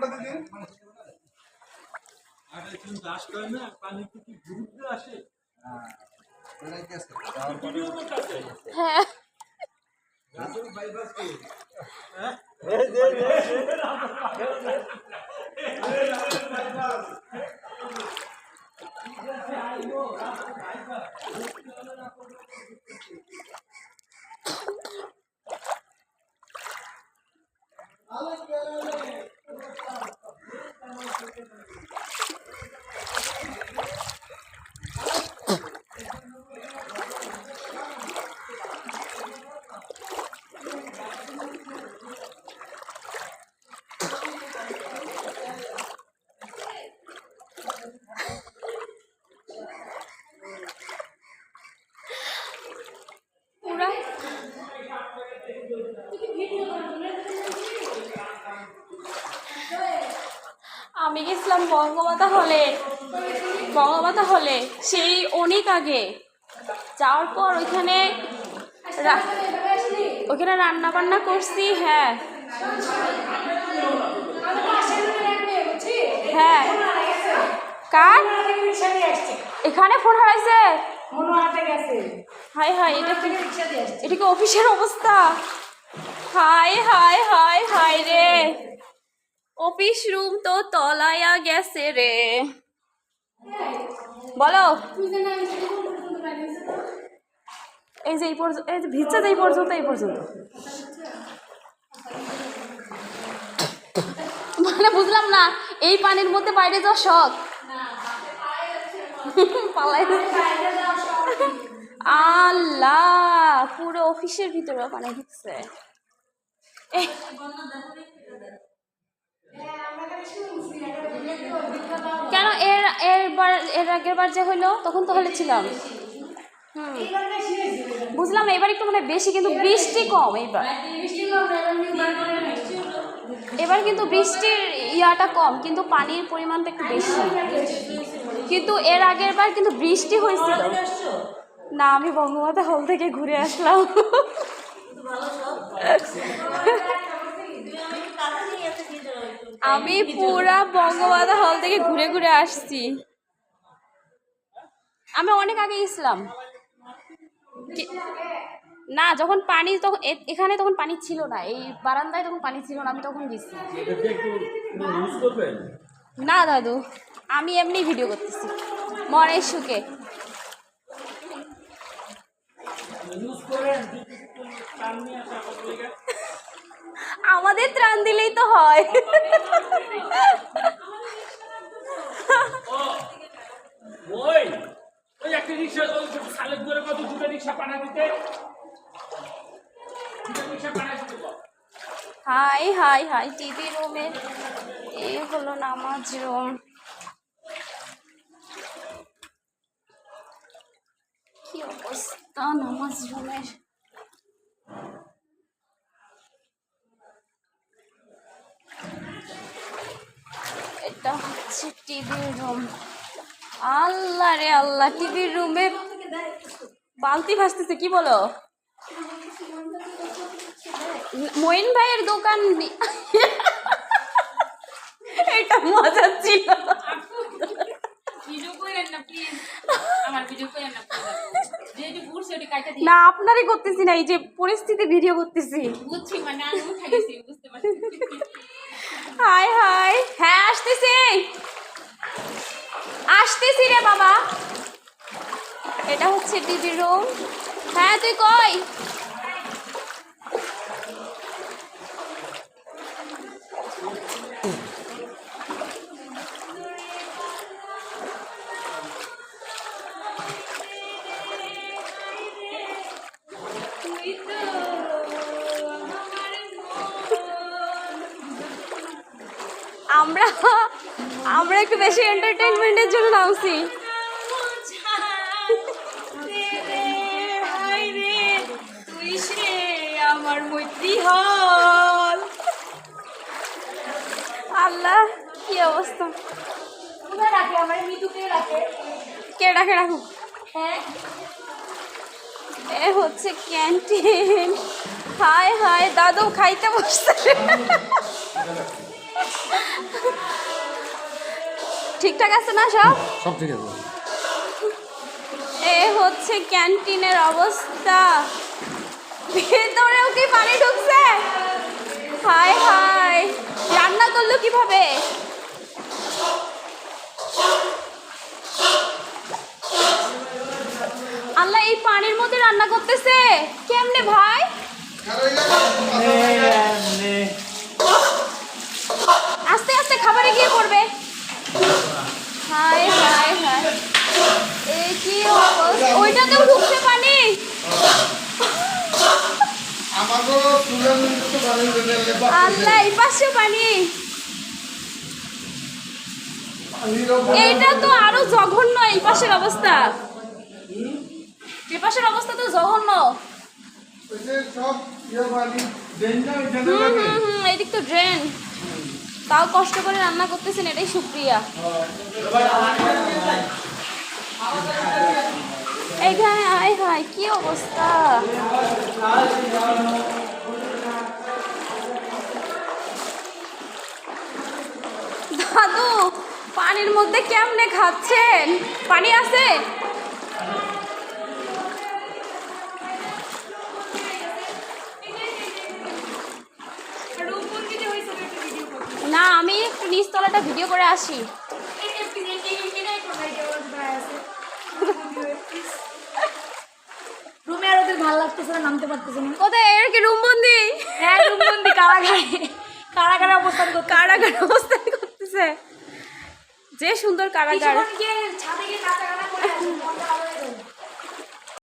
কোনটা দিদি আসতে হয় না পানি কি ঘুরতে আসে হ্যাঁ পুরা আমি গেছিলাম বঙ্গমাতা হলে। বঙ্গমাতা হলে সেই অনেক আগে। যাওয়ার পর ওইখানে ওইখানে রান্না বান্না করছি হ্যাঁ। হ্যাঁ। কার? এখানে ফোন হারাইছে? হাই হাই এটা এটা কি অফিসের অবস্থা? হাই হাই হাই হাই রে। অফিস রুম তো তলায়া গেছে রে। বলো। এই যে এই পর্যন্ত এই যে ভিজছে এই পর্যন্ত এই পর্যন্ত। মানে বুঝলাম না, এই পানির মধ্যে বাইরে যাওয়া শখ পালাই আল্লাহ, পুরো অফিসের ভিতরে পানি ঢুকছে। কেন এর এরবার এর আগের বার যে হইল তখন তো হলে ছিলাম। হুম। বুঝলাম না এবার একটু মানে বেশি কিন্তু বৃষ্টি কম এইবার। এবার কিন্তু বৃষ্টির ইয়াটা কম কিন্তু পানির পরিমাণটা একটু বেশি। কিন্তু এর আগের বার কিন্তু বৃষ্টি হয়েছিল। না আমি বঙ্গমাতা হল থেকে ঘুরে আসলাম। আমি পুরা বঙ্গমাতা হল থেকে ঘুরে ঘুরে আসছি। আমি অনেক আগে কি- না যখন পানি তখন এখানে তখন পানি ছিল না এই বারান্দায় তখন পানি ছিল না আমি তখন গেছি। না দাদু আমি এমনি ভিডিও করতেছি। মনের সুখে। করেন আমাদের ত্রাণ দিলেই তো হয়। হাই হাই হাই টিভি রুমে। এই হলো নামাজ রুম। কি অবস্থা নামাজ রুমের? এটা হচ্ছে টিভি রুম আল্লাহ রে আল্লাহ টিভির রুমে বালতি ভাসতেছে কি বলো? মইন ভাইয়ের দোকান এটা মজা ছিল। না আপনারই করতেছি না এই যে পরিস্থিতি ভিডিও করতেছি। বুঝছি মানে আমি উঠে গেছি বুঝতে পারছি হাই হাই। হ্যাঁ আসতেছি। আসতেছি রে বাবা। এটা হচ্ছে টিভি রুম হ্যাঁ তুই কই? আমরা আমরা একটু বেশি এন্টারটেইনমেন্টের জন্য নামছি। আমার মৈত্রী হল আল্লাহ, কি অবস্থা? কোথায় রাখে? হ্যাঁ এ হচ্ছে ক্যান্টিন হাই হাই দাদু খাইতে বসছে। ঠিকঠাক আছে না সব? সব ঠিক আছে। এ হচ্ছে ক্যান্টিনের অবস্থা। ভেতরেও কি পানি ঢুকছে? হায় হায়। রান্না করল কীভাবে? আল্লাহ এই পানির মধ্যে রান্না করতেছে? কেমনে ভাই? খাবারে গিয়ে পড়বে। হায় হায় হায়। এ কি ওইটাতেও ঢুকছে পানি। তো আল্লাহ এই পানি। এইটা আরও জঘন্য এই পাশের অবস্থা। এই পাশের অবস্থা তো জঘন্য। ইয়ে এইদিক তো ড্রেন তাও কষ্ট করে রান্না করতেছেন, এটাই সুপ্রিয়া। এইখানে আয় হায় কি অবস্থা? দাদু, পানির মধ্যে কেমনে খাচ্ছেন? পানি আছে? নিচতলাটা ভিডিও করে আসি। রুমে আর ওদের ভালো লাগতেছে না নামতে পারতেছে না। কোথায় এর কি রুম বন্দি? হ্যাঁ রুমবন্দি কারাগারে। কারাগারে অবস্থান করতে কারাগার অবস্থান করতেছে। যে সুন্দর কারাগার। কিছুক্ষণ গিয়ে ছাদে